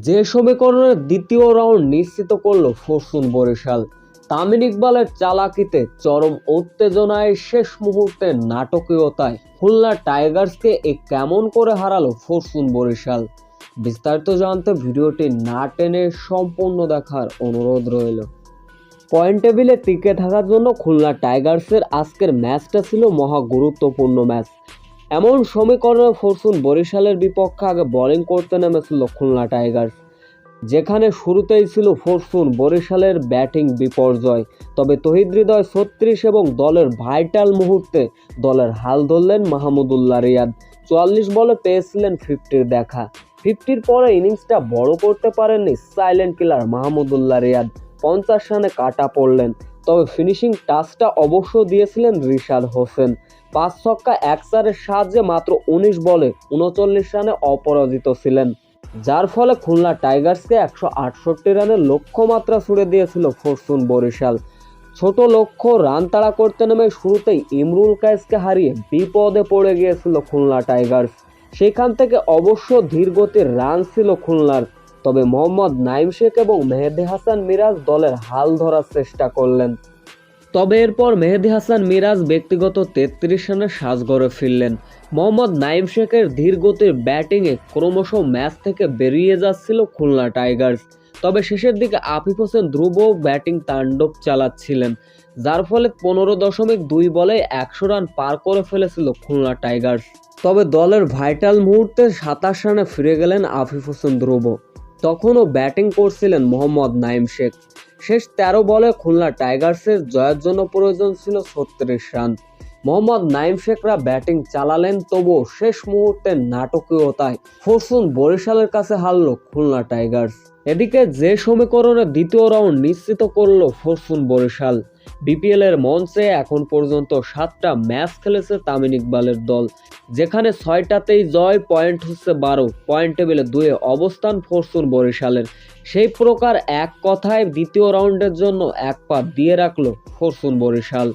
যে সমীকরণের দ্বিতীয় রাউন্ড নিশ্চিত করল ফরচুন বরিশাল, তামিম ইকবালের চালাকিতে চরম উত্তেজনায় শেষ মুহূর্তে নাটকীয়তায় খুলনা টাইগার্সকে এ কেমন করে হারালো ফরচুন বরিশাল? বিস্তারিত জানতে ভিডিওটি না টেনে সম্পূর্ণ দেখার অনুরোধ রইল। পয়েন্ট টেবিলে টিকে থাকার জন্য খুলনা টাইগার্সের আজকের ম্যাচটা ছিল মহা গুরুত্বপূর্ণ ম্যাচ। এমন সমীকরণে ফরচুন বরিশালের বিপক্ষে আগে বোলিং করতে নেমেছিল খুলনা টাইগার্স যেখানে শুরুতেই ছিল ফরচুন বরিশালের ব্যাটিং বিপর্যয়। তবে তহিদ হৃদয় ছত্রিশ এবং দলের ভাইটাল মুহূর্তে দলের হাল ধরলেন মাহমুদুল্লাহ রিয়াদ। চুয়াল্লিশ বলে পেয়েছিলেন ফিফটির দেখা। ফিফটির পরে ইনিংসটা বড় করতে পারেননি সাইলেন্ট কিলার মাহমুদুল্লাহ রিয়াদ। পঞ্চাশ রানে কাটা পড়লেন। তবে ফিনিশিং টাচটা অবশ্য দিয়েছিলেন রিশাদ হোসেন। পাঁচ ছক্কা এক চারের সাহায্যে মাত্র উনিশ বলে উনচল্লিশ রানে অপরাজিত ছিলেন। যার ফলে খুলনা টাইগার্সকে একশো আটষট্টি রানের লক্ষ্যমাত্রা ছুড়ে দিয়েছিল ফরচুন বরিশাল। ছোট লক্ষ্য, রান তাড়া করতে নেমে শুরুতেই ইমরুল কায়েসকে হারিয়ে বিপদে পড়ে গিয়েছিল খুলনা টাইগার্স। সেখান থেকে অবশ্য ধীরগতির রান ছিল খুলনার। তবে মোহাম্মদ নাইম শেখ এবং মেহেদি হাসান মিরাজ দলের হাল ধরার চেষ্টা করলেন। তবে এরপর মেহেদি হাসান মিরাজ ব্যক্তিগত তেত্রিশ রানের সাজগড়ে ফিরলেন। মোহাম্মদ নাইম শেখের ধীরগতির ব্যাটিংয়ে ক্রমশ ম্যাচ থেকে বেরিয়ে যাচ্ছিল খুলনা টাইগার্স। তবে শেষের দিকে আফিফ হোসেন ধ্রুব ব্যাটিং তাণ্ডব চালাচ্ছিলেন, যার ফলে পনেরো দশমিক দুই বলে একশো রান পার করে ফেলেছিল খুলনা টাইগার্স। তবে দলের ভাইটাল মুহূর্তে সাতাশ রানে ফিরে গেলেন আফিফ হোসেন ধ্রুব। তখনও ব্যাটিং করছিলেন মোহাম্মদ নাইম শেখ। শেষ তেরো বলে খুলনা টাইগার্সের জয়ের জন্য প্রয়োজন ছিল ছত্রিশ রান। মোহাম্মদ নাইম শেখরা ব্যাটিং চালালেন, তবুও শেষ মুহূর্তে নাটকীয়তায় ফরসুন বরিশালের কাছে হারল খুলনা টাইগার্স। এদিকে যে সমীকরণে দ্বিতীয় রাউন্ড নিশ্চিত করল ফরসুন বরিশাল। বিপিএল এর মঞ্চে এখন পর্যন্ত সাতটা ম্যাচ খেলেছে তামিম ইকবালের দল। যেখানে ছয়টাতেই জয়, পয়েন্ট হচ্ছে বারো। পয়েন্ট টেবিলে দুয়ে অবস্থান ফরচুন বরিশালের। সেই প্রকার এক কথায় দ্বিতীয় রাউন্ডের জন্য এক পা দিয়ে রাখল ফরসুন বরিশাল।